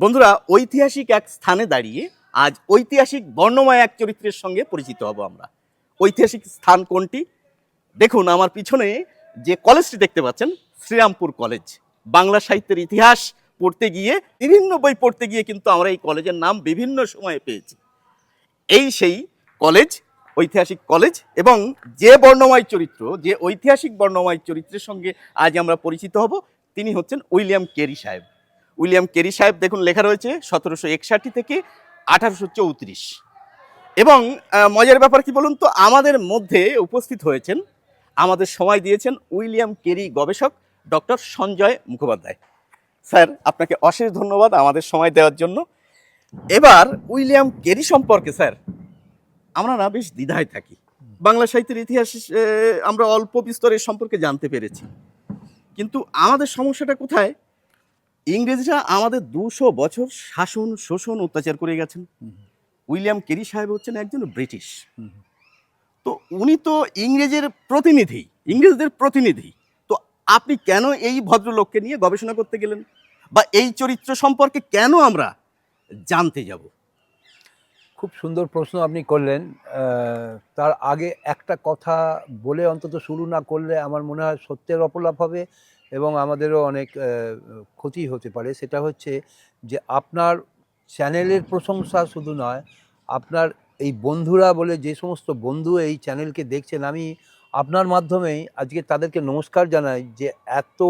বন্ধুরা, ঐতিহাসিক এক স্থানে দাঁড়িয়ে আজ ঐতিহাসিক বর্ণময় এক চরিত্রের সঙ্গে পরিচিত হব আমরা। ঐতিহাসিক স্থান কোনটি? দেখুন, আমার পিছনে যে কলেজটি দেখতে পাচ্ছেন, শ্রীরামপুর কলেজ বাংলা সাহিত্যের ইতিহাস পড়তে গিয়ে, বিভিন্ন বই পড়তে গিয়ে কিন্তু আমরা এই কলেজের নাম বিভিন্ন সময়ে পেয়েছি। এই সেই কলেজ ঐতিহাসিক কলেজ এবং যে বর্ণময় চরিত্র, যে ঐতিহাসিক বর্ণময় চরিত্রের সঙ্গে আজ আমরা পরিচিত হব, তিনি হচ্ছেন উইলিয়াম কেরি সাহেব। উইলিয়াম কেরি সাহেব, দেখুন লেখা রয়েছে সতেরোশো একষট্টি থেকে আঠারোশো চৌত্রিশ। এবং মজার ব্যাপার কি বলুন তো, আমাদের মধ্যে উপস্থিত হয়েছেন, আমাদের সময় দিয়েছেন উইলিয়াম কেরি গবেষক ডক্টর সঞ্জয় মুখোপাধ্যায়। স্যার, আপনাকে অশেষ ধন্যবাদ আমাদের সময় দেওয়ার জন্য। এবার, উইলিয়াম কেরি সম্পর্কে, স্যার, আমরা না বেশ দ্বিধায় থাকি। বাংলা সাহিত্যের ইতিহাস আমরা অল্প বিস্তর এর সম্পর্কে জানতে পেরেছি। কিন্তু আমাদের সমস্যাটা কোথায়? ইংরেজরা আমাদের দুশো বছর শাসন শোষণ অত্যাচার করে গেছেন। উইলিয়াম কেরি সাহেব হচ্ছেন একজন ব্রিটিশ। তো উনি তো ইংরেজের প্রতিনিধি ইংরেজদের প্রতিনিধি। তো আপনি কেন এই ভদ্রলোককে নিয়ে গবেষণা করতে গেলেন? বা এই চরিত্র সম্পর্কে কেন আমরা জানতে যাব? খুব সুন্দর প্রশ্ন আপনি করলেন। তার আগে একটা কথা বলে অন্তত শুরু না করলে আমার মনে হয় সত্যের অপলাপ হবে। এবং আমাদেরও অনেক ক্ষতি হতে পারে। সেটা হচ্ছে যে আপনার চ্যানেলের প্রশংসা শুধু নয় আপনার এই বন্ধুরা বলে যে সমস্ত বন্ধু এই চ্যানেলকে দেখছেন আমি আপনার মাধ্যমেই আজকে তাদেরকে নমস্কার জানাই যে এত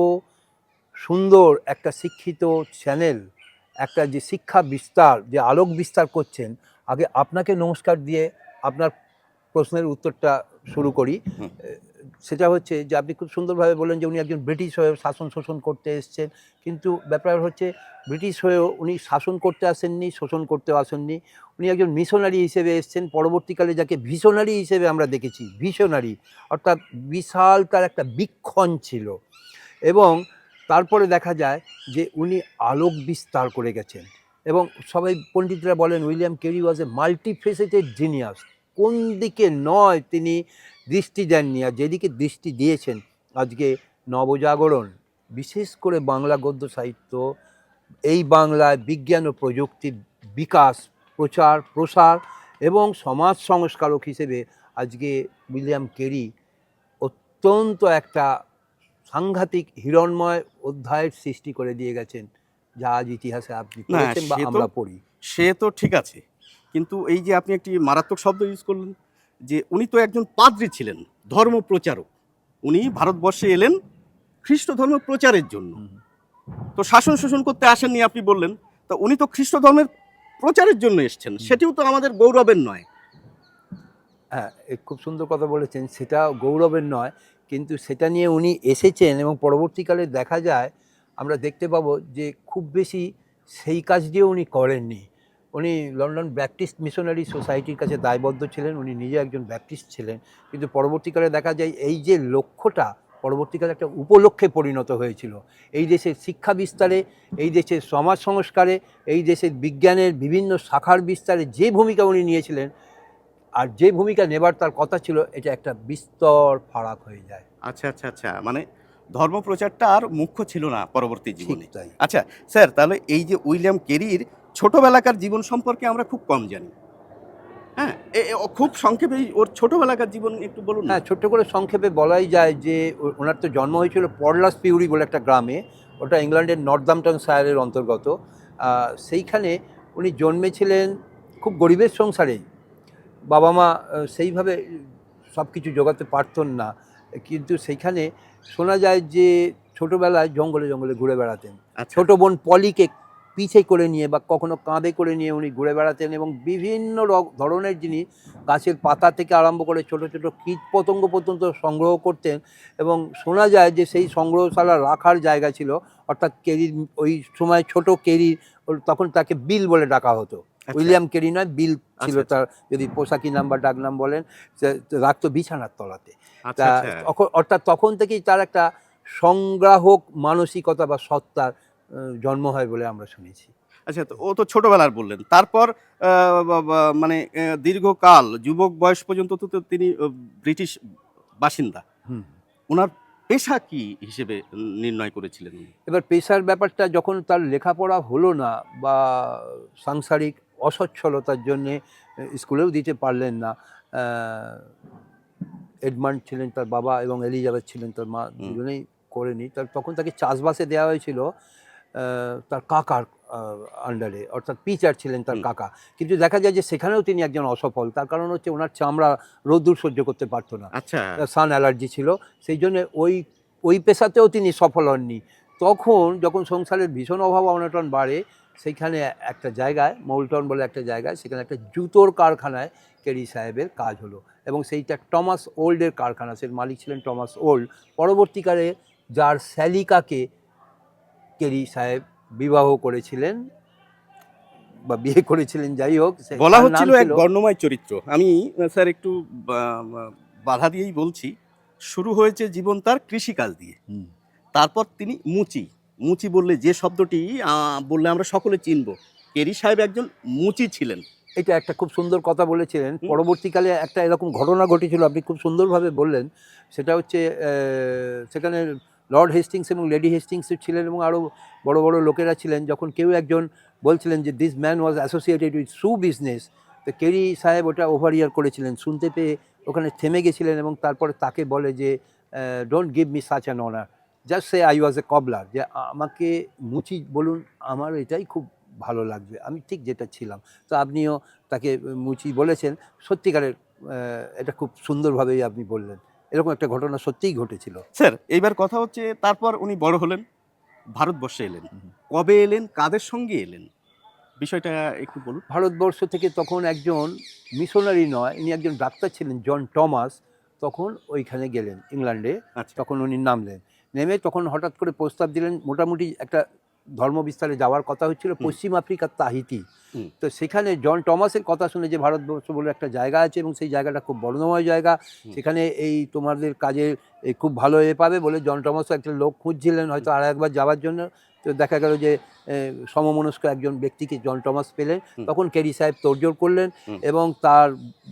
সুন্দর একটা শিক্ষিত চ্যানেল একটা যে শিক্ষা বিস্তার যে আলোক বিস্তার করছেন আগে আপনাকে নমস্কার দিয়ে আপনার প্রশ্নের উত্তরটা শুরু করি। সেটা হচ্ছে যে আপনি খুব সুন্দরভাবে বললেন যে উনি একজন ব্রিটিশ হয়ে শাসন শোষণ করতে এসেছেন। কিন্তু ব্যাপার হচ্ছে ব্রিটিশ হয়েও উনি শাসন করতে আসেননি, শোষণ করতে আসেননি। উনি একজন মিশনারি হিসেবে এসেছেন, পরবর্তীকালে যাকে ভিশনারি হিসেবে আমরা দেখেছি, ভিশনারি, অর্থাৎ বিশাল তার একটা বিক্ষণ ছিল। এবং তারপরে দেখা যায় যে উনি আলোক বিস্তার করে গেছেন। এবং সবাই পণ্ডিতরা বলেন William Carey was a multifaceted genius. কোন দিকে নয় তিনি দৃষ্টি দেননি আর যেদিকে দৃষ্টি দিয়েছেন আজকে নবজাগরণ বিশেষ করে বাংলা গদ্য সাহিত্য এই বাংলায় বিজ্ঞান ও প্রযুক্তির বিকাশ প্রচার প্রসার এবং সমাজ সংস্কারক হিসেবে আজকে উইলিয়াম কেরি অত্যন্ত একটা সাংঘাতিক হিরণময় অধ্যায়ের সৃষ্টি করে দিয়ে গেছেন যা আজ ইতিহাসে আপনি পড়েছেন বা আমরা পড়ি। সে তো ঠিক আছে কিন্তু এই যে আপনি একটি মারাত্মক শব্দ ইউজ করলেন যে উনি তো একজন পাদ্রী ছিলেন ধর্ম প্রচারক। উনি ভারতবর্ষে এলেন খ্রিস্ট ধর্ম প্রচারের জন্য। তো শাসন শোষণ করতে আসেননি আপনি বললেন তো উনি তো খ্রিস্ট ধর্মের প্রচারের জন্য এসেছেন। সেটিও তো আমাদের গৌরবের নয়। হ্যাঁ খুব সুন্দর কথা বলেছেন সেটা গৌরবের নয় কিন্তু সেটা নিয়ে উনি এসেছেন এবং পরবর্তীকালে দেখা যায় আমরা দেখতে পাবো যে খুব বেশি সেই কাজটিও উনি করেননি। উনি লন্ডন ব্যাপটিস্ট মিশনারি সোসাইটির কাছে দায়বদ্ধ ছিলেন উনি নিজে একজন ব্যাপটিস্ট ছিলেন। কিন্তু পরবর্তীকালে দেখা যায় এই যে লক্ষ্যটা পরবর্তীকালে একটা উপলক্ষে পরিণত হয়েছিল। এই দেশের শিক্ষা বিস্তারে এই দেশের সমাজ সংস্কারে এই দেশের বিজ্ঞানের বিভিন্ন শাখার বিস্তারে যে ভূমিকা উনি নিয়েছিলেন আর যে ভূমিকা নেবার তার কথা ছিল এটা একটা বিস্তর ফারাক হয়ে যায়। আচ্ছা আচ্ছা আচ্ছা। মানে ধর্ম প্রচারটা আর মুখ্য ছিল না পরবর্তী জীবনে। তাই। আচ্ছা স্যার তাহলে এই যে উইলিয়াম কেরির ছোটবেলাকার জীবন সম্পর্কে আমরা খুব কম জানি। হ্যাঁ খুব সংক্ষেপে ওর ছোটবেলাকার জীবন একটু বলুন না। হ্যাঁ ছোট্ট করে সংক্ষেপে বলাই যায় যে ওনার তো জন্ম হয়েছিল পরলাস পিউরি বলে একটা গ্রামে। ওটা ইংল্যান্ডের নর্দাম্পটন শায়ারের অন্তর্গত। সেইখানে উনি জন্মেছিলেন খুব গরিবের সংসারে। বাবা মা সেইভাবে সব কিছু জোগাতে পারতেন না। কিন্তু সেইখানে শোনা যায় যে ছোটোবেলায় জঙ্গলে জঙ্গলে ঘুরে বেড়াতেন। আচ্ছা। ছোট বোন পলিকে পিছে করে নিয়ে বা কখনো কাঁধে করে নিয়ে উনি ঘুরে বেড়াতেন এবং বিভিন্ন ধরনের জিনিস গাছের পাতা থেকে আরম্ভ করে ছোট ছোট কীট পতঙ্গ পর্যন্ত সংগ্রহ করতেন এবং শোনা যায় যে সেই সংগ্রহশালা রাখার জায়গা ছিল অর্থাৎ কেরির ওই সময় ছোট কেরির তখন তাকে বিল বলে ডাকা হতো আচ্ছা। উইলিয়াম কেরি নয় বিল ছিল আচ্ছা, আচ্ছা। তার যদি পোশাকি নাম বা ডাক নাম বলেন রাখতো বিছানার তলাতে আচ্ছা আচ্ছা অর্থাৎ তখন থেকেই তার একটা সংগ্রাহক মানসিকতা বা সত্তার জন্ম হয় বলে আমরা শুনেছি। আচ্ছা তো ও তো ছোটবেলার বললেন। তারপর মানে দীর্ঘকাল যুবক বয়স পর্যন্ত তো তিনি ব্রিটিশ বাসিন্দা। হুম। ওনার পেশা কি হিসেবে নির্ণয় করেছিলেন? এবার পেশার ব্যাপারটা যখন তার লেখাপড়া হলো না বা সাংসারিক অসচ্ছলতার জন্যে স্কুলেও দিতে পারলেন না এডমান্ড ছিলেন তার বাবা এবং এলিজাবেথ ছিলেন তার মা দুজনেই করেনি। তার তখন তাকে চাষবাসে দেওয়া হয়েছিল। তার কাকার আন্ডারে অর্থাৎ পিচার ছিলেন তার কাকা। কিন্তু দেখা যায় যে সেখানেও তিনি একজন অসফল। তার কারণ হচ্ছে ওনার চামড়া রোদ্দুর সহ্য করতে পারতো না। আচ্ছা। সান অ্যালার্জি ছিল। সেই জন্য ওই ওই পেশাতেও তিনি সফল হননি। তখন যখন সংসারের ভীষণ অভাব অনটন বাড়ে সেইখানে একটা জায়গায় মৌলটন বলে একটা জায়গায় সেখানে একটা জুতোর কারখানায় কেরি সাহেবের কাজ হলো। এবং সেইটা টমাস ওল্ডের কারখানা সে মালিক ছিলেন টমাস ওল্ড। পরবর্তীকালে যার স্যালিকাকে কেরি সাহেব বিবাহ করেছিলেন বা বিয়ে করেছিলেন যাই হোক বলা হচ্ছিল এক বর্ণময় চরিত্র। আমি স্যার একটু বাধা দিয়েই বলছি। শুরু হয়েছে জীবন তার কৃষিকাজ দিয়ে। তারপর তিনি মুচি। মুচি বললে যে শব্দটি বললে আমরা সকলে চিনব। কেরি সাহেব একজন মুচি ছিলেন। এটা একটা খুব সুন্দর কথা বলেছিলেন। পরবর্তীকালে একটা এরকম ঘটনা ঘটেছিল আপনি খুব সুন্দরভাবে বললেন। সেটা হচ্ছে সেখানে লর্ড হেস্টিংস এবং লেডি হেস্টিংস ছিলেন এবং আরও বড় বড় লোকেরা ছিলেন, যখন কেউ একজন বলছিলেন যে this man was associated with shoe business তো কেরি সাহেব ওটা ওভার ইয়ার করেছিলেন, শুনতে পেয়ে ওখানে থেমে গেছিলেন এবং তারপরে তাকে বলে যে don't give me such an honour just say I was a cobbler যে, আমাকে মুচি বলুন, আমার এটাই খুব ভালো লাগবে, আমি ঠিক যেটা ছিলাম। তো আপনিও তাকে মুচি বলেছেন, সত্যিকারের এটা খুব সুন্দরভাবেই আপনি বললেন। এরকম একটা ঘটনা সত্যিই ঘটেছিল। স্যার এইবার কথা হচ্ছে তারপর উনি বড় হলেন ভারতবর্ষে এলেন। কবে এলেন কাদের সঙ্গে এলেন? বিষয়টা একটু বলুন। ভারতবর্ষ থেকে তখন একজন মিশনারি নয় ইনি একজন ডাক্তার ছিলেন জন টমাস। তখন ওইখানে গেলেন ইংল্যান্ডে। আচ্ছা। তখন উনি নামলেন। নেমে তখন হঠাৎ করে প্রস্তাব দিলেন মোটামুটি একটা ধর্ম বিস্তারে যাওয়ার কথা হচ্ছিল। পশ্চিম আফ্রিকার তাহিতি। তো সেখানে জন টমাসের কথা শুনে যে ভারতবর্ষ বলে একটা জায়গা আছে এবং সেই জায়গাটা খুব বর্ণময় জায়গা সেখানে এই তোমাদের কাজে খুব ভালো এ পাবে বলে জন টমাসও একটা লোক খুঁজছিলেন হয়তো আর একবার যাওয়ার জন্য। তো দেখা গেল যে সমমনস্ক একজন ব্যক্তিকে জন টমাস পেলেন। তখন কেরি সাহেব তোড়জোড় করলেন এবং তার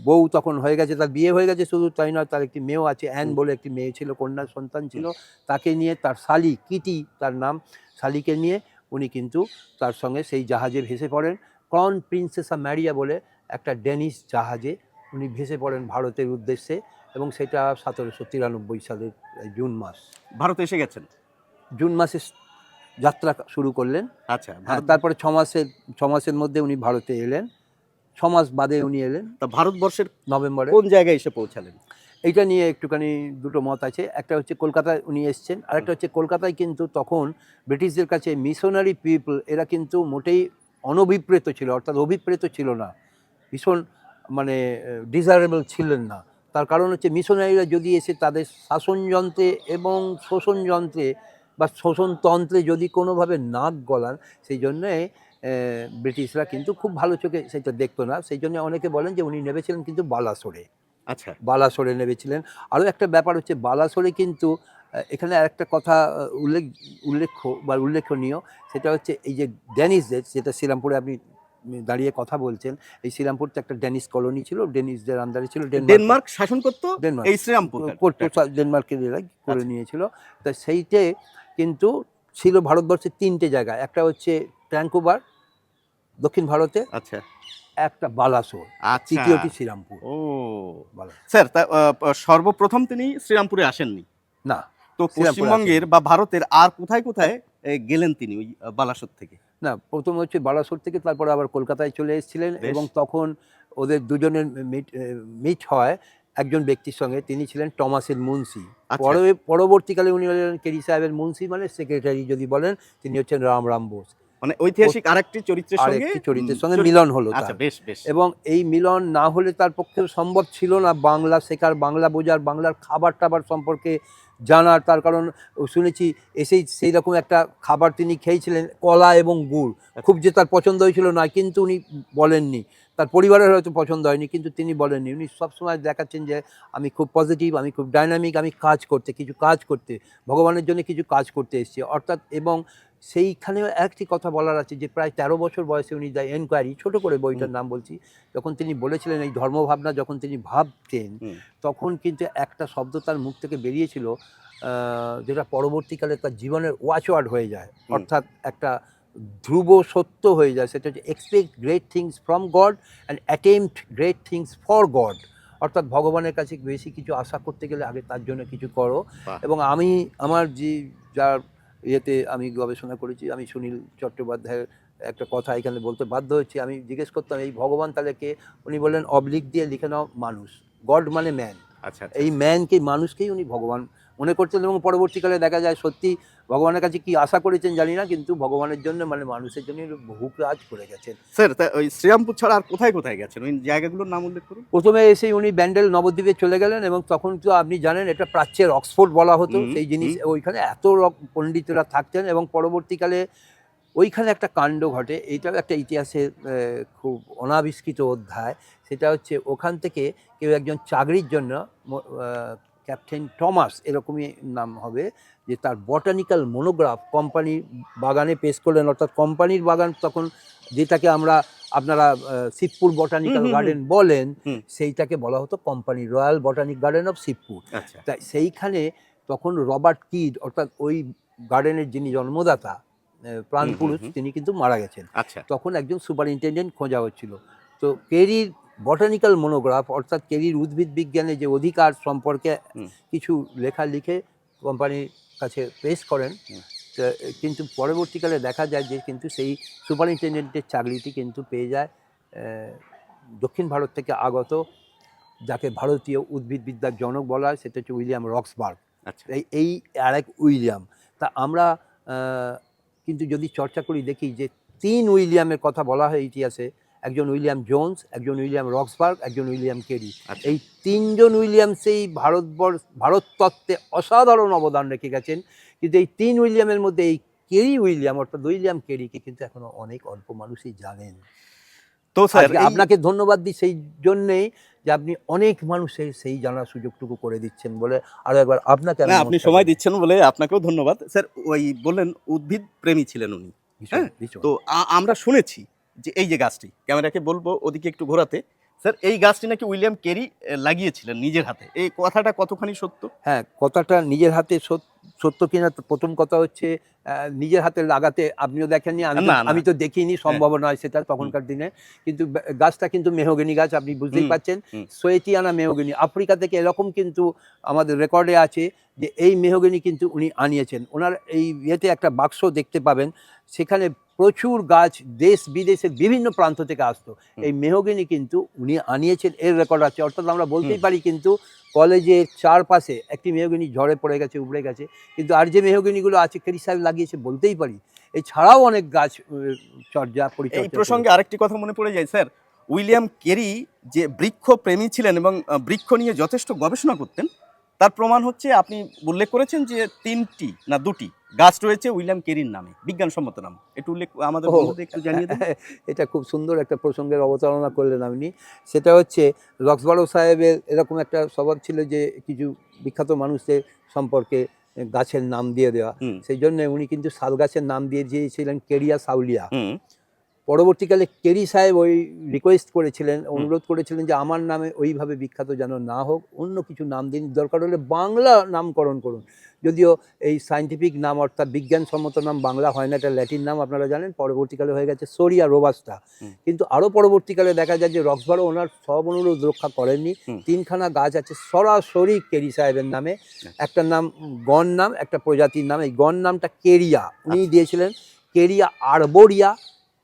বউ তখন হয়ে গেছে তার বিয়ে হয়ে গেছে শুধু তাই নয় তার একটি মেয়েও আছে অ্যান বলে একটি মেয়ে ছিল কন্যা সন্তান ছিল। তাকে নিয়ে তার শালি কিটি তার নাম শালিকে নিয়ে উনি কিন্তু তার সঙ্গে সেই জাহাজে ভেসে পড়েন। ক্রন প্রিন্সেসা ম্যারিয়া বলে একটা ডেনিশ জাহাজে উনি ভেসে পড়েন ভারতের উদ্দেশ্যে এবং সেটা সতেরোশো তিরানব্বই সালের জুন মাস। ভারতে এসে গেছেন? জুন মাসে যাত্রা শুরু করলেন। আচ্ছা হ্যাঁ তারপরে ছ মাসের ছ মাসের মধ্যে উনি ভারতে এলেন। ছ মাস বাদে উনি এলেন। তা ভারতবর্ষের নভেম্বরে। কোন জায়গায় এসে পৌঁছালেন? এইটা নিয়ে একটুখানি দুটো মত আছে। একটা হচ্ছে কলকাতায় উনি এসছেন আরেকটা হচ্ছে কলকাতায় কিন্তু তখন ব্রিটিশদের কাছে মিশনারি পিপল এরা কিন্তু মোটেই অনভিপ্রেত ছিল অর্থাৎ অভিপ্রেত ছিল না। ভীষণ মানে ডিজায়ারেবল ছিলেন না। তার কারণ হচ্ছে মিশনারিরা যদি এসে তাদের শাসনযন্ত্রে এবং শোষণযন্ত্রে বা শোষণতন্ত্রে যদি কোনোভাবে নাক গলান সেই জন্যে ব্রিটিশরা কিন্তু খুব ভালো চোখে সেটা দেখতো না। সেই জন্য অনেকে বলেন যে উনি নেমেছিলেন কিন্তু বালাসোরে। আচ্ছা। বালাসোরে নেমেছিলেন। আরও একটা ব্যাপার হচ্ছে বালাসোরে কিন্তু এখানে একটা কথা উল্লেখ উল্লেখ্য বা উল্লেখনীয় সেটা হচ্ছে এই যে ড্যানিশদের যেটা শ্রীরামপুরে আপনি দাঁড়িয়ে কথা বলছেন এই শ্রীরামপুর তো একটা ড্যানিশ কলোনি ছিল ডেনিশদের আন্ডারে ছিল ডেনমার্ক। শাসন করতো ডেনমার্ক। এই শ্রীরামপুর। করতো ডেনমার্কের করে। নিয়েছিল তা সেইটে কিন্তু ছিল ভারতবর্ষের তিনটে জায়গা। একটা হচ্ছে ট্যাঙ্কোবার দক্ষিণ ভারতে। আচ্ছা। একটা বালাসোর আচ্ছা। তৃতীয়টি শ্রীরামপুর। ও। স্যার সর্বপ্রথম তিনি শ্রীরামপুরে আসেননি? না তো পশ্চিমবঙ্গের বা ভারতের আর কোথায় কোথায় গেলেন তিনি ওই বালাসোর থেকে? না প্রথম হচ্ছে বালাসোর থেকে তারপরে আবার কলকাতায় চলে এসেছিলেন এবং তখন ওদের দুজনের মিট মিট হয় একজন ব্যক্তির সঙ্গে তিনি ছিলেন টমাসের মুন্সি। আচ্ছা। পরে পরবর্তীকালে উনি হলেন কেরি সাহেবের মুন্সি মানে সেক্রেটারি যদি বলেন তিনি হচ্ছেন রাম রাম বোস। মানে ঐতিহাসিক আরেকটি চরিত্রের সঙ্গে চরিত্রের সঙ্গে মিলন হলো আচ্ছা বেশ বেশ। এবং এই মিলন না হলে তার পক্ষে সম্ভব ছিল না বাংলা শেখার বাংলা বোঝার বাংলার খাবার টাবার সম্পর্কে জানার। তার কারণ শুনেছি এসেই সেই রকম একটা খাবার তিনি খেয়েছিলেন কলা এবং গুড়। খুব যে তার পছন্দ হয়েছিল না কিন্তু উনি বলেননি। তার পরিবারের হয়তো পছন্দ হয়নি কিন্তু তিনি বলেননি। উনি সবসময় দেখাচ্ছেন যে আমি খুব পজিটিভ আমি খুব ডাইনামিক আমি কাজ করতে কিছু কাজ করতে ভগবানের জন্য কিছু কাজ করতে এসেছি। অর্থাৎ এবং সেইখানেও একটি কথা বলার আছে যে প্রায় তেরো বছর বয়সে উনি দ্য এনকোয়ারি ছোট করে বইটার নাম বলছি যখন তিনি বলেছিলেন এই ধর্মভাবনা যখন তিনি ভাবতেন তখন কিন্তু একটা শব্দ তার মুখ থেকে বেরিয়েছিল যেটা পরবর্তীকালে তার জীবনের ওয়াচওয়ার্ড হয়ে যায়। অর্থাৎ একটা ধ্রুব সত্য হয়ে যায়। সেটা হচ্ছে expect great things from God and attempt great things for God অর্থাৎ ভগবানের কাছে বেশি কিছু আশা করতে গেলে আগে তার জন্য কিছু করো। এবং আমি আমার যে যার ইয়েতে আমি গবেষণা করেছি আমি সুনীল চট্টোপাধ্যায়ের একটা কথা এখানে বলতে বাধ্য হচ্ছি আমি জিজ্ঞেস করতাম এই ভগবান তাহলে কে? উনি বললেন অবলিক দিয়ে লিখে নাও মানুষ। গড মানে ম্যান আচ্ছা আচ্ছা। এই ম্যানকে মানুষকেই উনি ভগবান মনে করছেন এবং পরবর্তীকালে দেখা যায় সত্যি ভগবানের কাছে কি আশা করেছেন জানি না কিন্তু ভগবানের জন্য মানে মানুষের জন্য বহু কাজ করে গেছেন। স্যার তা ওই শ্রীরামপুর ছাড়া আর কোথায় কোথায় গেছেন? ওই জায়গাগুলোর নাম উল্লেখ করুন। প্রথমে এসেই উনি ব্যান্ডেল নবদ্বীপে চলে গেলেন এবং তখন তো আপনি জানেন এটা প্রাচ্যের অক্সফোর্ড বলা হতো সেই জিনিস ওইখানে এত রক- পণ্ডিতরা থাকতেন এবং পরবর্তীকালে ওইখানে একটা কাণ্ড ঘটে এইটাও একটা ইতিহাসের আহ, খুব অনাবিষ্কৃত অধ্যায়। সেটা হচ্ছে ওখান থেকে কেউ একজন চাকরির জন্য ক্যাপ্টেন টমাস এরকমই নাম হবে যে তার বটানিক্যাল মনোগ্রাফ কোম্পানির বাগানে পেশ করলেন। অর্থাৎ কোম্পানির বাগান তখন যেটাকে আমরা আপনারা শিবপুর বটানিক্যাল গার্ডেন বলেন সেইটাকে বলা হতো company royal botanic garden of Shibpur আচ্ছা। তাই সেইখানে তখন রবার্ট কিড অর্থাৎ ওই গার্ডেনের যিনি জন্মদাতা প্রাণ পুরুষ তিনি কিন্তু মারা গেছেন। আচ্ছা। তখন একজন সুপারিনটেন্ডেন্ট খোঁজা হচ্ছিল। তো কেরির বটানিক্যাল মনোগ্রাফ অর্থাৎ কেরির উদ্ভিদ বিজ্ঞানে যে অধিকার সম্পর্কে কিছু লেখা লিখে কোম্পানির কাছে পেশ করেন কিন্তু পরবর্তীকালে দেখা যায় যে কিন্তু সেই সুপারিনটেন্ডেন্টের চাকরিটি কিন্তু পেয়ে যায় দক্ষিণ ভারত থেকে আগত যাকে ভারতীয় উদ্ভিদবিদ্যার জনক বলা হয় সেটা হচ্ছে উইলিয়াম রক্সবার্গ। আচ্ছা। এই এই আরেক উইলিয়াম। তা আমরা কিন্তু যদি চর্চা করি দেখি যে তিন উইলিয়ামের কথা বলা হয় ইতিহাসে একজন উইলিয়াম জোন্স একজন উইলিয়াম রক্সবার্গ একজন উইলিয়াম কেরি। আচ্ছা। এই তিনজন উইলিয়াম সেই ভারতবর্ষ ভারত তত্ত্বে অসাধারণ অবদান রেখে গেছেন কিন্তু এই তিন উইলিয়ামের মধ্যে এই কেরি উইলিয়াম অর্থাৎ উইলিয়াম কেরিকে কিন্তু এখনও অনেক অল্প মানুষই জানেন। তো স্যার আপনাকে ধন্যবাদ দিই সেই জন্যেই যে আপনি অনেক মানুষের সেই জানার সুযোগটুকু করে দিচ্ছেন বলে আরও একবার আপনাকে আপনি সময় দিচ্ছেন বলে আপনাকেও ধন্যবাদ। স্যার ওই বললেন উদ্ভিদ প্রেমী ছিলেন উনি। হ্যাঁ। তো আমরা শুনেছি যে এই যে গাছটি ক্যামেরাকে বলব ওদিকে একটু ঘোরাতে। স্যার এই গাছটি নাকি উইলিয়াম কেরি লাগিয়েছিলেন নিজের হাতে। এই কথাটা কতখানি সত্য? হ্যাঁ কথাটা নিজের হাতে সত্য কিনা প্রথম কথা হচ্ছে নিজের হাতে লাগাতে আপনিও দেখেননি আমি তো- দেখিনি সম্ভব নয় সেটা তখনকার দিনে। কিন্তু গাছটা কিন্তু মেহগনি গাছ আপনি বুঝতেই পাচ্ছেন। সোয়েটিয়ানা মেহগনি। আফ্রিকা থেকে এরকম কিন্তু আমাদের রেকর্ডে আছে যে এই মেহগনি কিন্তু উনি আনিয়েছেন। ওনার এই ইয়েতে একটা বাক্স দেখতে পাবেন সেখানে প্রচুর গাছ দেশ বিদেশের বিভিন্ন প্রান্ত থেকে আসতো। এই মেহগিনি কিন্তু উনি আনিয়েছেন এর রেকর্ড আছে। অর্থাৎ আমরা বলতেই পারি কিন্তু কলেজের চারপাশে একটি মেহগিনি ঝড়ে পড়ে গেছে উপড়ে গেছে। কিন্তু আর যে মেহগিনিগুলো আছে কেরি সাহেব লাগিয়েছে বলতেই পারি। এছাড়াও অনেক গাছ চর্যা এই প্রসঙ্গে আরেকটি কথা মনে পড়ে যায় স্যার। উইলিয়াম কেরি যে বৃক্ষ প্রেমী ছিলেন এবং বৃক্ষ নিয়ে যথেষ্ট গবেষণা করতেন তার প্রমাণ হচ্ছে আপনি উল্লেখ করেছেন যে তিনটি না দুটি গাছ রয়েছে উইলিয়াম কেরির নামে বিজ্ঞানসম্মত নাম। একটু উল্লেখ আমাদের একটু জানিয়ে এটা খুব সুন্দর একটা প্রসঙ্গের অবতারণা করলেন আপনি। সেটা হচ্ছে রক্সবারো সাহেবের এরকম একটা স্বভাব ছিল যে কিছু বিখ্যাত মানুষদের সম্পর্কে গাছের নাম দিয়ে দেওয়া। সেই জন্য উনি কিন্তু শাল গাছের নাম দিয়ে দিয়েছিলেন কেরিয়া সাউলিয়া। পরবর্তীকালে কেরি সাহেব ওই রিকোয়েস্ট করেছিলেন অনুরোধ করেছিলেন যে আমার নামে ওইভাবে বিখ্যাত যেন না হোক অন্য কিছু নাম দিন দরকার হলে বাংলা নামকরণ করুন। যদিও এই সায়েন্টিফিক নাম অর্থাৎ বিজ্ঞানসম্মত নাম বাংলা হয় না এটা ল্যাটিন নাম আপনারা জানেন পরবর্তীকালে হয়ে গেছে সোরিয়া রোবাস্টা কিন্তু আরও পরবর্তীকালে দেখা যায় যে রক্সবারও ওনার সব অনুরোধ রক্ষা করেননি। তিনখানা গাছ আছে সরাসরি কেরি সাহেবের নামে। একটা নাম গণ নাম একটা প্রজাতির নাম। এই গণ নামটা কেরিয়া। উনি আচ্ছা। দিয়েছিলেন। কেরিয়া আরবোরিয়া।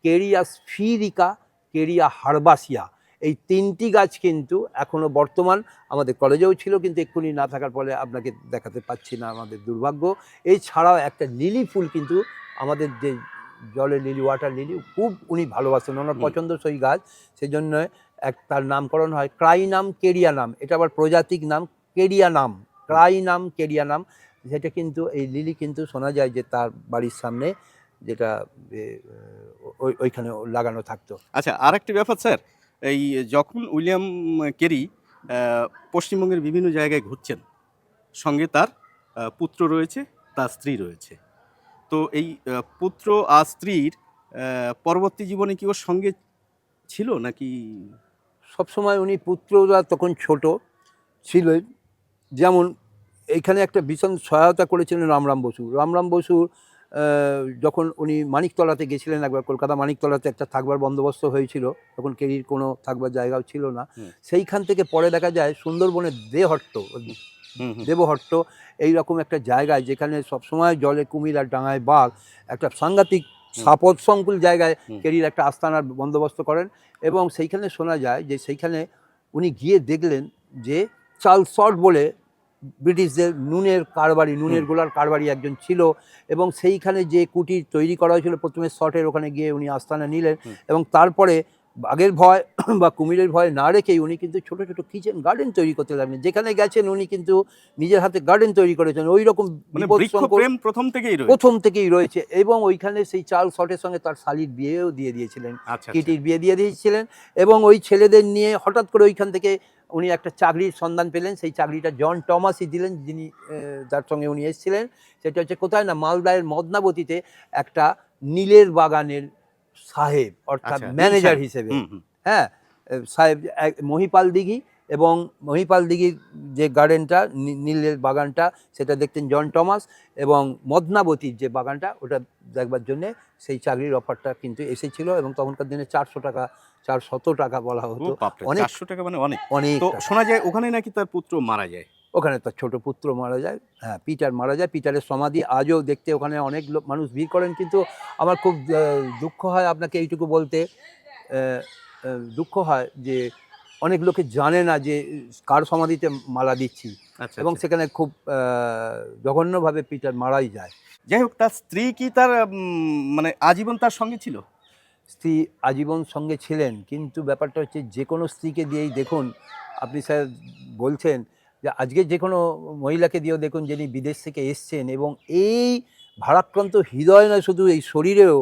কেরিয়া স্ফিরিকা কেরিয়া হারবাসিয়া। এই তিনটি গাছ কিন্তু এখনও বর্তমান আমাদের কলেজেও ছিল কিন্তু এক্ষুনি না থাকার ফলে আপনাকে দেখাতে পাচ্ছি না আমাদের দুর্ভাগ্য। এছাড়াও একটা লিলি ফুল কিন্তু আমাদের যে জলে লিলি ওয়াটার লিলি খুব উনি ভালোবাসেন ওনার। পছন্দসই গাছ। সেই জন্য এক তার নামকরণ হয় ক্রাই নাম কেরিয়া নাম। এটা আবার প্রজাতিক নাম কেরিয়া নাম ক্রাই নাম কেরিয়া নাম। সেটা কিন্তু এই লিলি কিন্তু শোনা যায় যে তার বাড়ির সামনে। যেটা ওই- ওইখানে লাগানো থাকতো। আচ্ছা আর একটি ব্যাপার স্যার এই যখন উইলিয়াম কেরি পশ্চিমবঙ্গের বিভিন্ন জায়গায় ঘুরছেন সঙ্গে তার পুত্র রয়েছে তার স্ত্রী রয়েছে। তো এই পুত্র আর স্ত্রীর পরবর্তী জীবনে কি ওর সঙ্গে ছিল নাকি? সবসময় উনি পুত্ররা তখন ছোট ছিল যেমন এইখানে একটা ভীষণ সহায়তা করেছিলেন রামরাম বসু। রামরাম বসুর যখন উনি মানিকতলাতে গেছিলেন একবার কলকাতা মানিকতলাতে একটা থাকবার বন্দোবস্ত হয়েছিল তখন কেরির কোনো থাকবার জায়গাও ছিল না। সেইখান থেকে পরে দেখা যায় সুন্দরবনের দেহট্ট। দেবহট্ট এইরকম একটা জায়গায় যেখানে সবসময় জলে কুমির আর ডাঙায় বাঘ একটা সাংঘাতিক সাপদ সংকুল জায়গায় কেরির একটা আস্তানার বন্দোবস্ত করেন এবং সেইখানে শোনা যায় যে সেইখানে উনি গিয়ে দেখলেন যে চার্লস শর্ট বলে ব্রিটিশদের নুনের কারবারি নুনের গোলার কারবারি একজন ছিল এবং সেইখানে যে কুটির তৈরি করা হয়েছিল প্রথমে শটের ওখানে গিয়ে উনি আস্তানা নিলেন এবং তারপরে বাঘের ভয় বা কুমিরের ভয় না রেখেই উনি কিন্তু ছোট ছোট কিচেন গার্ডেন তৈরি করতে লাগলেন। যেখানে গেছেন উনি কিন্তু নিজের হাতে গার্ডেন তৈরি করেছেন। ওই রকম মানে প্রথম থেকেই প্রথম থেকেই রয়েছে এবং ওইখানে সেই চাল শটের সঙ্গে তার শালির বিয়েও দিয়ে দিয়েছিলেন। আচ্ছা আচ্ছা। কিটির বিয়ে দিয়ে দিয়েছিলেন এবং ওই ছেলেদের নিয়ে হঠাৎ করে ওইখান থেকে উনি একটা চাকরির সন্ধান পেলেন সেই চাকরিটা জন টমাসই দিলেন যিনি যার সঙ্গে উনি এসেছিলেন। সেটা হচ্ছে কোথায় না মালদায়ের মদনাবতীতে একটা নীলের বাগানের সাহেব অর্থাৎ আচ্ছা, ম্যানেজার হিসেবে। হ্যাঁ সাহেব এক- মহিপাল দিঘি এবং মহিপাল দিঘির যে গার্ডেনটা নীলের বাগানটা সেটা দেখতেন জন টমাস এবং মদনাবতীর যে বাগানটা ওটা দেখবার জন্যে সেই চাকরির অফারটা কিন্তু এসেছিল এবং তখনকার দিনে চারশো টাকা চারশত টাকা বলা হতো। অনেক- টাকা মানে অনেক। অনেক শোনা যায় ওখানে নাকি তার পুত্র মারা যায়? ওখানে তার ছোট পুত্র মারা যায় হ্যাঁ পিটার মারা যায় পিটারের সমাধি আজও দেখতে ওখানে অনেক লোক মানুষ ভিড় করেন কিন্তু আমার খুব দুঃখ হয় আপনাকে এইটুকু বলতে। দুঃখ হয় যে অনেক লোকে জানে না যে কার সমাধিতে মালা দিচ্ছি। আচ্ছা এবং আচ্ছা। সেখানে খুব জঘন্যভাবে পিটার মারাই যায়। যাই হোক তার স্ত্রী কি তার মানে আজীবন তার সঙ্গে ছিল? স্ত্রী আজীবন সঙ্গে ছিলেন কিন্তু ব্যাপারটা হচ্ছে যে কোনো স্ত্রীকে দিয়েই দেখুন। আপনি স্যার বলছেন যে আজকে যে কোনো মহিলাকে দিয়েও দেখুন যিনি বিদেশ থেকে এসছেন এবং এই ভারাক্রান্ত হৃদয় নয় শুধু এই শরীরেও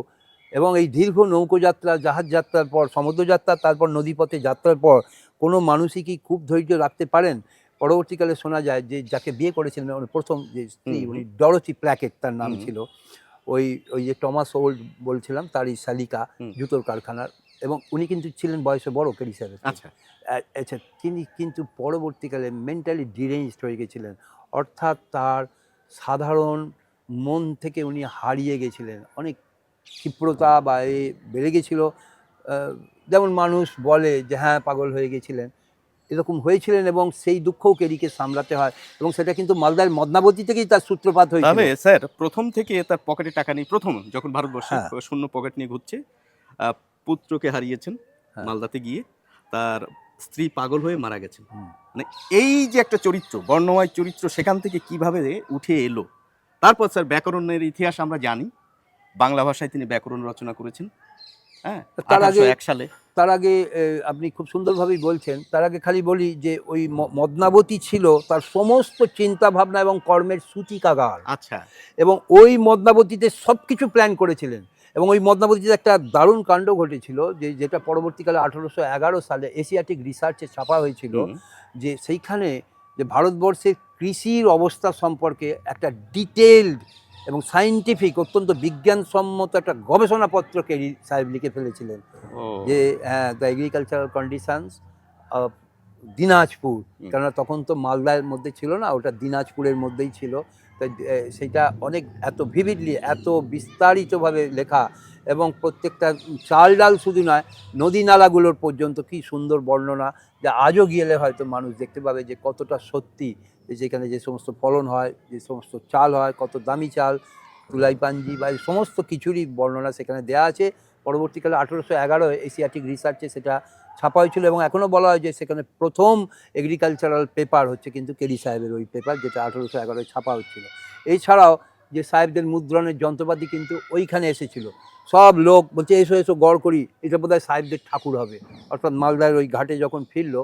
এবং এই দীর্ঘ নৌকোযাত্রা জাহাজ যাত্রার পর সমুদ্রযাত্রা তারপর নদীপথে যাত্রার পর কোনো মানুষই কি খুব ধৈর্য রাখতে পারেন? পরবর্তীকালে শোনা যায় যে যাকে বিয়ে করেছিলেন প্রথম যে স্ত্রী। উনি ডরোথি প্ল্যাকেট তার নাম ছিল। ওই ওই যে টমাস ওল্ড বলছিলাম তারই শালিকা। জুতোর কারখানার এবং উনি কিন্তু ছিলেন বয়সে বড় কেরি স্যার আচ্ছা। আচ্ছা তিনি কিন্তু পরবর্তীকালে মেন্টালি ডিরেঞ্জড হয়ে গেছিলেন। অর্থাৎ তার সাধারণ মন থেকে উনি হারিয়ে গেছিলেন। অনেক ক্ষিপ্রতা বা এ বেড়ে গেছিল। যেমন মানুষ বলে যে হ্যাঁ পাগল হয়ে গেছিলেন। এরকম হয়েছিলেন এবং সেই দুঃখও কেরিকে সামলাতে হয় এবং সেটা কিন্তু মালদার মদনাবতী থেকেই তার সূত্রপাত হয়েছিল। তবে স্যার প্রথম থেকে তার পকেটে টাকা নেই প্রথম যখন ভারতবর্ষে হ্যাঁ। শূন্য পকেট নিয়ে ঘুরছে পুত্রকে হারিয়েছেন হ্যাঁ। মালদাতে গিয়ে তার স্ত্রী পাগল হয়ে মারা গেছেন। মানে এই যে একটা চরিত্র বর্ণময় চরিত্র সেখান থেকে কীভাবে উঠে এলো? তারপর স্যার ব্যাকরণের ইতিহাস আমরা জানি বাংলা ভাষায় তিনি ব্যাকরণ রচনা করেছেন। হ্যাঁ তার আগে- এক সালে। তার আগে আপনি খুব সুন্দরভাবেই বলছেন। তার আগে খালি বলি যে ওই মদনাবতী ছিল তার সমস্ত চিন্তা ভাবনা এবং কর্মের সূতিকাগার আচ্ছা। এবং ওই মদনাবতীতে সব কিছু প্ল্যান করেছিলেন। এবং ওই মদনাবতীতে একটা দারুণ কাণ্ড ঘটেছিল যে যেটা পরবর্তীকালে আঠারোশো এগারো সালে এশিয়াটিক রিসার্চে ছাপা হয়েছিল যে সেইখানে যে ভারতবর্ষের কৃষির অবস্থা সম্পর্কে একটা ডিটেলড এবং সাইন্টিফিক অত্যন্ত বিজ্ঞানসম্মত একটা গবেষণাপত্র কেরি সাহেব লিখে ফেলেছিলেন। যে হ্যাঁ the agricultural conditions of Dinajpur. কেননা তখন তো মালদার মধ্যে ছিল না ওটা দিনাজপুরের মধ্যেই ছিল। তাই সেটা অনেক এত ভিভিডলি এত বিস্তারিতভাবে লেখা এবং প্রত্যেকটা চাল ডাল শুধু নয় নদী নালাগুলোর পর্যন্ত কি সুন্দর বর্ণনা যা আজও গেলে হয়তো মানুষ দেখতে পাবে যে কতটা সত্যি যেখানে যে সমস্ত ফলন হয় যে সমস্ত চাল হয় কত দামি চাল তুলাই পাঞ্জি বা এই সমস্ত কিছুরই বর্ণনা সেখানে দেওয়া আছে। পরবর্তীকালে আঠেরোশো এগারো এশিয়াটিক রিসার্চে সেটা ছাপা হয়েছিল এবং এখনও বলা হয় যে সেখানে প্রথম এগ্রিকালচারাল পেপার হচ্ছে কিন্তু কেরি সাহেবের ওই পেপার যেটা আঠেরোশো এগারোয় ছাপা হচ্ছিল। এছাড়াও যে সাহেবদের মুদ্রণের যন্ত্রপাতি কিন্তু ওইখানে এসেছিল। সব লোক বলছে এসো এসো গড় করি। এটা বোধহয় সাহেবদের ঠাকুর হবে। অর্থাৎ মালদার ওই ঘাটে যখন ফিরলো।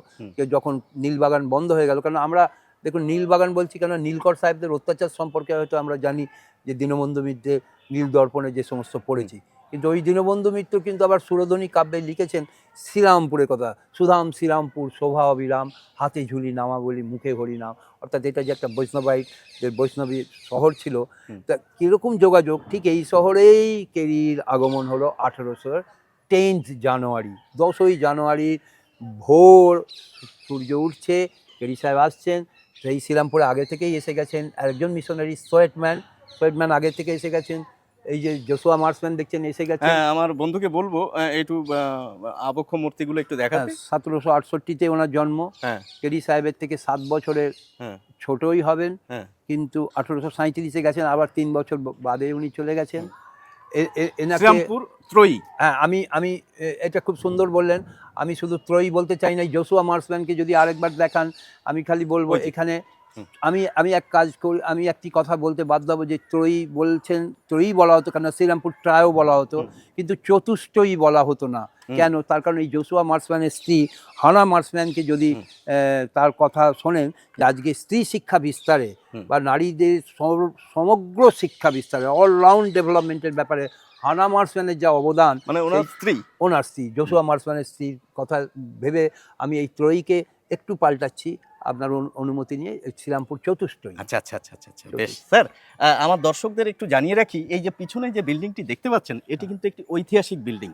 যখন নীলবাগান বন্ধ হয়ে গেল কারণ আমরা দেখুন নীলবাগান বলছি কেন নীলকর সাহেবদের অত্যাচার সম্পর্কে হয়তো আমরা জানি যে দীনবন্ধু মিত্রে নীল দর্পণে যে সমস্ত পড়েছি। কিন্তু ওই দীনবন্ধু মিত্র কিন্তু আবার সুরধ্বনি কাব্যে লিখেছেন শ্রীরামপুরের কথা। সুধাম শ্রীরামপুর শোভা অবিরাম হাতে ঝুলি নামাবলি মুখে হরিনাম অর্থাৎ এটা যে একটা বৈষ্ণবাইট যে বৈষ্ণবী শহর ছিল তা কীরকম যোগাযোগ? ঠিক এই শহরেই কেরির আগমন হলো আঠেরোশো টেন্থ জানুয়ারি। দশই জানুয়ারি ভোর সূর্য উঠছে কেরি সাহেব আসছেন সেই শ্রীরামপুরে আগে থেকেই এসে গেছেন আরেকজন মিশনারি সোয়েটম্যান সোয়েটম্যান আগে থেকে এসে গেছেন। এই যে জোসুয়া মার্সম্যান দেখছেন এসে গেছেন। হ্যাঁ আমার বন্ধুকে বলব একটু আবক্ষ মূর্তিগুলো একটু দেখাতে। সতেরোশো আটষট্টিতে ওনার জন্ম। হ্যাঁ। কেরি সাহেবের থেকে সাত বছরের হ্যাঁ। ছোটই হবেন। হ্যাঁ। কিন্তু আঠেরোশো সাঁইত্রিশে গেছেন আবার তিন বছর বাদে উনি চলে গেছেন। শ্রীরামপুর ত্রয়ী হ্যাঁ আমি আমি এটা খুব সুন্দর বললেন আমি শুধু ত্রয়ী বলতে চাই না জোসুয়া মার্সম্যানকে যদি আরেকবার দেখান আমি খালি বলব এখানে। আমি আমি এক কাজ করি আমি একটি কথা বলতে বাধ্য হব যে ত্রয়ী বলছেন ত্রয়ী বলা হতো কেন শ্রীরামপুর ট্রায়ও বলা হতো কিন্তু চতুষ্টয়ী বলা হতো না। কেন? তার কারণ এই জোসুয়া মার্সম্যানের স্ত্রী হানা মার্সম্যানকে যদি তার কথা শোনেন যে আজকে স্ত্রী শিক্ষা বিস্তারে বা নারীদের সমগ্র শিক্ষা বিস্তারে অলরাউন্ড ডেভেলপমেন্টের ব্যাপারে হানা মার্সম্যানের যা অবদান মানে ওনার স্ত্রী? ওনার স্ত্রী জোসুয়া মার্সম্যানের স্ত্রীর কথা ভেবে আমি এই ত্রয়ীকে একটু পাল্টাচ্ছি। আপনার অনুমতি নিয়ে শ্রীরামপুর চতুষ্টয়ী আচ্ছা আচ্ছা আচ্ছা আচ্ছা আচ্ছা। বেশ। স্যার আমার দর্শকদের একটু জানিয়ে রাখি এই যে পিছনে যে বিল্ডিংটি দেখতে পাচ্ছেন এটি কিন্তু একটি ঐতিহাসিক বিল্ডিং।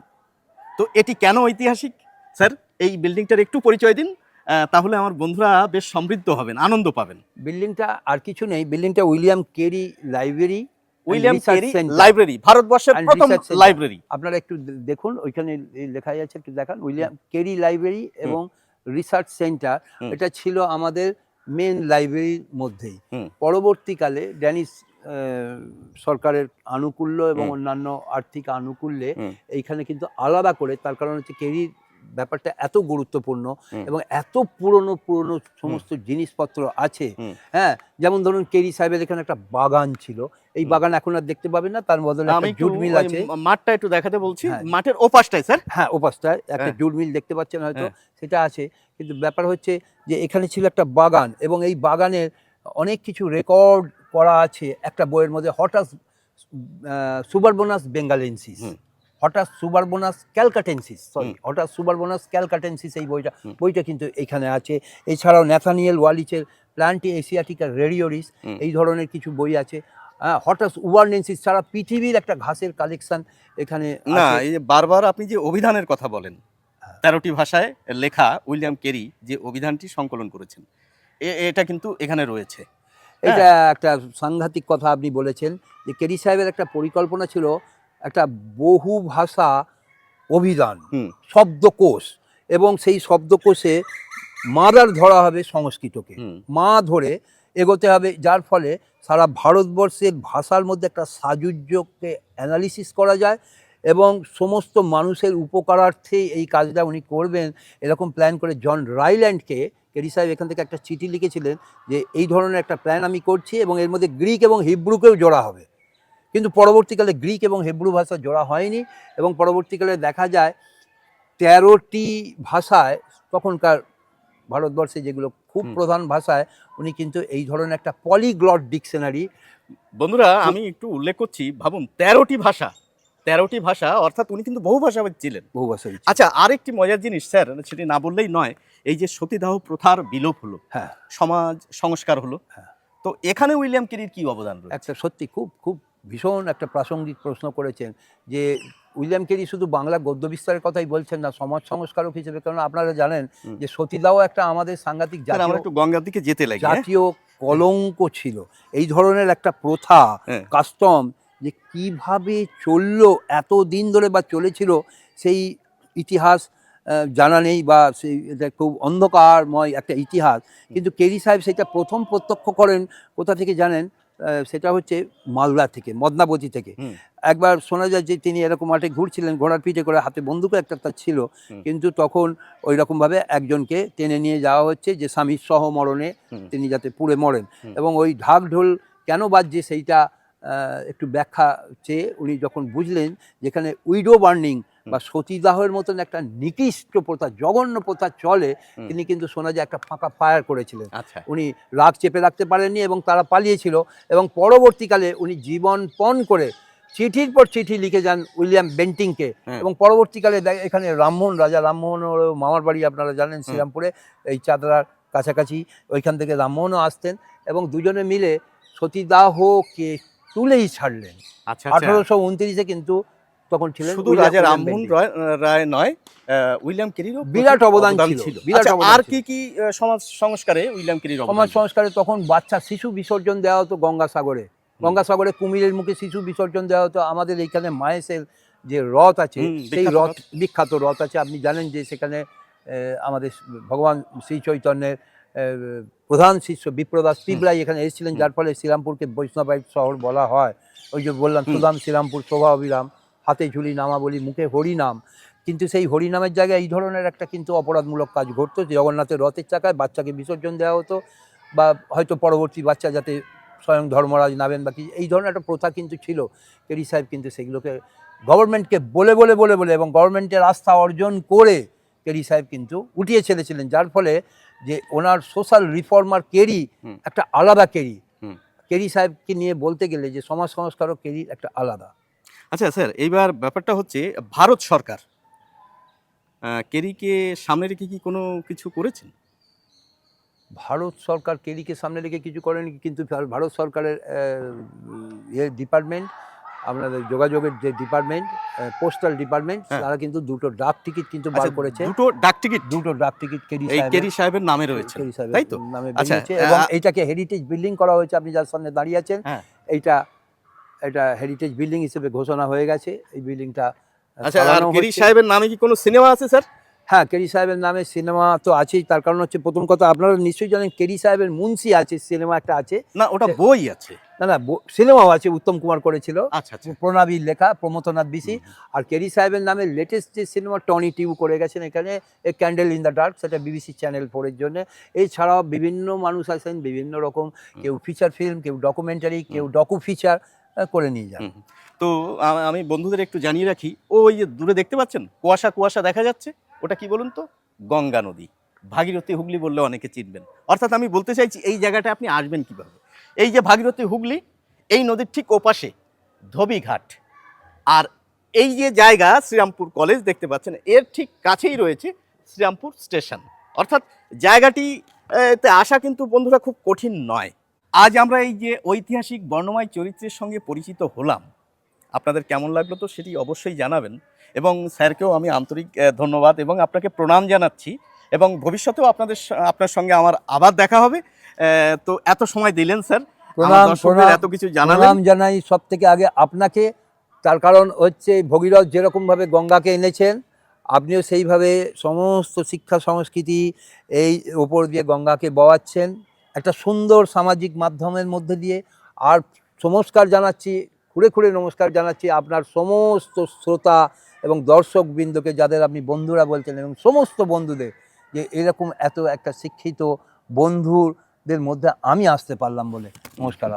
তো এটি কেন ঐতিহাসিক? স্যার? এই বিল্ডিংটার একটু পরিচয় দিন তাহলে আমার বন্ধুরা বেশ সমৃদ্ধ হবেন আনন্দ পাবেন। বিল্ডিংটা আর কিছু নেই বিল্ডিংটা William Carey library William Carey library ভারতবর্ষের প্রথম লাইব্রেরি। আপনারা একটু দেখুন ওইখানে লেখা আছে একটু দেখান। উইলিয়াম কেরি লাইব্রেরি এবং রিসার্চ সেন্টার এটা ছিল আমাদের মেন লাইব্রেরির মধ্যেই। পরবর্তীকালে ড্যানিস সরকারের আনুকূল্য এবং অন্যান্য আর্থিক আনুকূল্যে এইখানে কিন্তু আলাদা করে তার কারণ হচ্ছে কেরির ব্যাপারটা এত গুরুত্বপূর্ণ এবং এত পুরনো পুরনো সমস্ত জিনিসপত্র আছে হ্যাঁ? যেমন ধরুন কেরি সাহেবের এখানে একটা বাগান ছিল। এই বাগান এখন আর দেখতে পাবেন না তার বদলে আমি একটা জুট মিল আছে। মাঠটা একটু দেখাতে বলছি। হ্যাঁ। মাঠের ওপাশটায় স্যার? হ্যাঁ ওপাশটায় একটা হ্যাঁ। জুট মিল দেখতে পাচ্ছেন হয়তো হ্যাঁ। সেটা আছে। কিন্তু ব্যাপার হচ্ছে যে এখানে ছিল একটা বাগান এবং এই বাগানের অনেক কিছু রেকর্ড করা আছে একটা বইয়ের মধ্যে হঠাৎ সুবারবোনাস বেঙ্গালেন্সিস। হঠাৎ সুবারবোনাস ক্যালকাটেন্সিস সরি। হঠাৎ সুবারবোনাস ক্যালকাটেন্সিস এই বইটা বইটা কিন্তু এখানে আছে এছাড়াও ন্যাথানিয়েল ওয়ালিচের প্ল্যান্টি এশিয়াটিকা রেডিওরিস। এই ধরনের কিছু বই আছে হ্যাঁ হঠাৎ উবারনেন্সিস ছাড়া পৃথিবীর একটা ঘাসের কালেকশন এখানে না এই যে বারবার আপনি যে অভিধানের কথা বলেন হ্যাঁ। তেরোটি ভাষায় লেখা উইলিয়াম কেরি যে অভিধানটি সংকলন করেছেন এটা কিন্তু এখানে রয়েছে এটা একটা সাংঘাতিক কথা আপনি বলেছেন যে কেরি সাহেবের একটা পরিকল্পনা ছিল একটা বহু ভাষা অভিধান। শব্দকোষ এবং সেই শব্দকোষে মাদার ধরা হবে সংস্কৃতকে। মা ধরে এগোতে হবে যার ফলে সারা ভারতবর্ষের ভাষার মধ্যে একটা সাজুজ্যকে অ্যানালিসিস করা যায় এবং সমস্ত মানুষের উপকারার্থে এই কাজটা উনি করবেন। এরকম প্ল্যান করে জন রাইল্যান্ডকে কেরি সাহেব এখান থেকে একটা চিঠি লিখেছিলেন যে এই ধরনের একটা প্ল্যান আমি করছি এবং এর মধ্যে গ্রিক এবং হিব্রুকেও জোড়া হবে। কিন্তু পরবর্তীকালে গ্রিক এবং হেব্রু ভাষা জোড়া হয়নি এবং পরবর্তীকালে দেখা যায় তেরোটি ভাষায় তখনকার ভারতবর্ষে যেগুলো খুব প্রধান ভাষায় উনি কিন্তু এই ধরনের একটা পলিগ্লট ডিকশনারি বন্ধুরা আমি একটু উল্লেখ করছি ভাবুন তেরোটি ভাষা তেরোটি ভাষা অর্থাৎ উনি কিন্তু বহু ভাষাবিদ ছিলেন। বহু ভাষা আচ্ছা আরেকটি মজার জিনিস স্যার সেটি না বললেই নয় এই যে সতীদাহ প্রথার বিলোপ হলো হ্যাঁ। সমাজ সংস্কার হলো হ্যাঁ। তো এখানে উইলিয়াম কেরির কি অবদান একটা সত্যি খুব খুব ভীষণ একটা প্রাসঙ্গিক প্রশ্ন করেছেন যে উইলিয়াম কেরি শুধু বাংলা গদ্য বিস্তারের কথাই বলছেন না সমাজ সংস্কারক হিসেবে। কারণ আপনারা জানেন যে সতীদাহ একটা আমাদের সাংঘাতিক একটু গঙ্গার দিকে যেতে লাগি হ্যাঁ? জাতীয় কলঙ্ক ছিল। এই ধরনের একটা প্রথা হ্যাঁ। কাস্টম যে কীভাবে চলল এত দিন ধরে বা চলেছিল সেই ইতিহাস জানা নেই বা সেই এটা খুব অন্ধকারময় একটা ইতিহাস। কিন্তু কেরি সাহেব সেটা প্রথম প্রত্যক্ষ করেন কোথা থেকে জানেন? সেটা হচ্ছে মালদা থেকে মদনাবতী থেকে। একবার শোনা যায় যে তিনি এরকম মাঠে ঘুরছিলেন ঘোড়ার পিঠে করে হাতে বন্দুকও একটা তার ছিল। কিন্তু তখন ওই রকমভাবে একজনকে টেনে নিয়ে যাওয়া হচ্ছে যে স্বামীর সহ মরণে তিনি যাতে পুড়ে মরেন। এবং ওই ঢাক ঢোল কেন বাজছে সেইটা একটু ব্যাখ্যা চেয়ে উনি যখন বুঝলেন যেখানে উইডো বার্নিং বা সতীদাহের মতন একটা নিকৃষ্ট প্রথা জঘন্য প্রথা চলে তিনি কিন্তু শোনা যায় একটা ফাঁকা ফায়ার করেছিলেন। আচ্ছা। উনি রাগ চেপে রাখতে পারেননি এবং তারা পালিয়েছিল এবং পরবর্তীকালে উনি জীবনপণ করে চিঠির পর চিঠি লিখে যান উইলিয়াম বেন্টিংকে হ্যাঁ। এবং পরবর্তীকালে দেখ- এখানে রামমোহন রাজা রামমোহনের মামার বাড়ি আপনারা জানেন শ্রীরামপুরে এই চাদরার কাছাকাছি ওইখান থেকে রামমোহনও আসতেন এবং দুজনে মিলে সতীদাহকে তুলেই ছাড়লেন। আচ্ছা আচ্ছা। আঠারোশো উনত্রিশে কিন্তু তখন ছিলেন শুধু রাজা রামমোহন। রায় নয় উইলিয়াম কেরিরও বিরাট অবদান ছিল, বিরাট আচ্ছা, অবদান আর কি কি সমাজ সংস্কারে উইলিয়াম কেরির সমাজ সংস্কারে তখন বাচ্চা শিশু বিসর্জন দেওয়া হতো গঙ্গাসাগরে। গঙ্গাসাগরে কুমিরের মুখে শিশু বিসর্জন দেওয়া হতো। আমাদের এইখানে মায়েসের যে রথ আছে সেই রথ। বিখ্যাত রথ আছে। আপনি জানেন যে সেখানে আমাদের ভগবান শ্রী চৈতন্যের প্রধান শিষ্য বিপ্রদাস পিবলাই এখানে এসেছিলেন যার ফলে শ্রীরামপুরকে বৈষ্ণবাইট শহর বলা হয়। ওই যে বললাম। সুদাম শ্রীরামপুর শোভা অবিরাম হাতে ঝুলি নামাবলি মুখে হরিনাম। কিন্তু সেই হরিনামের জায়গায় এই ধরনের একটা কিন্তু অপরাধমূলক কাজ ঘটতো। যে জগন্নাথের রথের চাকায় বাচ্চাকে বিসর্জন দেওয়া হতো বা হয়তো পরবর্তী বাচ্চা যাতে স্বয়ং ধর্মরাজ নাবেন বা কি এই ধরনের একটা প্রথা কিন্তু ছিল। কেরি সাহেব কিন্তু সেগুলোকে গভর্নমেন্টকে বলে বলে বলে বলে এবং গভর্নমেন্টের আস্থা অর্জন করে কেরি সাহেব কিন্তু উঠিয়ে ছেড়েছিলেন। যার ফলে যে ওনার সোশ্যাল রিফর্মার কেরি একটা আলাদা কেরি। কেরি সাহেবকে নিয়ে বলতে গেলে যে সমাজ সংস্কারক কেরি একটা আলাদা। আচ্ছা স্যার এইবার ব্যাপারটা হচ্ছে ভারত সরকার কেরিকে সামনে রেখে কি কোনো কিছু করেছেন ভারত সরকার কেরিকে সামনে রেখে কিছু করেনি কিন্তু ভারত সরকারের আহ, ইয়ে ডিপার্টমেন্ট আপনাদের যোগাযোগের যে ডিপার্টমেন্ট পোস্টাল ডিপার্টমেন্ট হ্যাঁ। তারা কিন্তু দুটো ড্রাফট টিকিট কিন্তু বার আচ্ছা, করেছে দুটো ডাক টিকিট দুটো ড্রাফট টিকিট কেরি এই কেরি সাহেবের নামে রয়েছে কেরি সাহেবের নামে আচ্ছা, বেরিয়েছে এবং আহ, এইটাকে হেরিটেজ বিল্ডিং করা হয়েছে আপনি যার সামনে দাঁড়িয়ে আছেন হ্যাঁ। এইটা এটা হেরিটেজ বিল্ডিং হিসেবে ঘোষণা হয়ে গেছে। এই বিল্ডিংটা আচ্ছা আর কেরি সাহেবের নামে কি কোনো সিনেমা আছে স্যার? হ্যাঁ কেরি সাহেবের নামে সিনেমা তো আছেই। তার কারণ হচ্ছে প্রথম কথা আপনারা নিশ্চয়ই জানেন কেরি সাহেবের মুন্সি আছে সিনেমা একটা আছে। না ওটা বই আছে। না না সিনেমাও আছে উত্তম কুমার করেছিল। আচ্ছা আচ্ছা। প্রণাবীর লেখা প্রমথনাথ বিসি। আর কেরি সাহেবের নামে লেটেস্ট যে সিনেমা টনি টিউ করে গেছেন এখানে ক্যান্ডেল ইন দ্য ডার্ক সেটা বিবিসি চ্যানেল ফোরের জন্য। এছাড়াও বিভিন্ন মানুষ আছেন বিভিন্ন রকম। কেউ ফিচার ফিল্ম কেউ ডকুমেন্টারি কেউ ডকু ফিচার করে নিয়ে যান। তো আমি বন্ধুদের একটু জানিয়ে রাখি, ও ওই যে দূরে দেখতে পাচ্ছেন? কুয়াশা কুয়াশা দেখা যাচ্ছে। ওটা কি বলুন তো? গঙ্গা নদী। ভাগীরথী হুগলি বললে অনেকে চিনবেন। অর্থাৎ আমি বলতে চাইছি, এই জায়গাটা আপনি আসবেন কীভাবে? এই যে ভাগীরথী হুগলি, এই নদীর ঠিক ওপাশে ধোবিঘাট। আর এই যে জায়গা শ্রীরামপুর কলেজ দেখতে পাচ্ছেন, এর ঠিক কাছেই রয়েছে শ্রীরামপুর স্টেশন। অর্থাৎ জায়গাটি আসা কিন্তু বন্ধুরা খুব কঠিন নয়। আজ আমরা এই যে ঐতিহাসিক বর্ণময় চরিত্রের সঙ্গে পরিচিত হলাম। আপনাদের কেমন লাগল তো সেটি অবশ্যই জানাবেন। এবং স্যারকেও আমি আন্তরিক ধন্যবাদ এবং আপনাকে প্রণাম জানাচ্ছি। এবং ভবিষ্যতেও আপনাদের আপনার সঙ্গে আমার আবার দেখা হবে। তো এত সময় দিলেন স্যার। এত কিছু জানালেন। প্রণাম জানাই সব থেকে আগে আপনাকে। তার কারণ হচ্ছে ভগীরথ যেরকমভাবে গঙ্গাকে এনেছেন আপনিও সেইভাবে সমস্ত শিক্ষা সংস্কৃতি এই ওপর দিয়ে গঙ্গাকে বওয়াচ্ছেন। একটা সুন্দর সামাজিক মাধ্যমের মধ্যে দিয়ে আর নমস্কার জানাচ্ছি, খুঁড়ে খুঁড়ে নমস্কার জানাচ্ছি আপনার সমস্ত শ্রোতা এবং দর্শকবৃন্দকে যাদের আপনি বন্ধুরা বলছেন এবং সমস্ত বন্ধুদের যে এরকম এত একটা শিক্ষিত বন্ধুদের মধ্যে আমি আসতে পারলাম বলে নমস্কার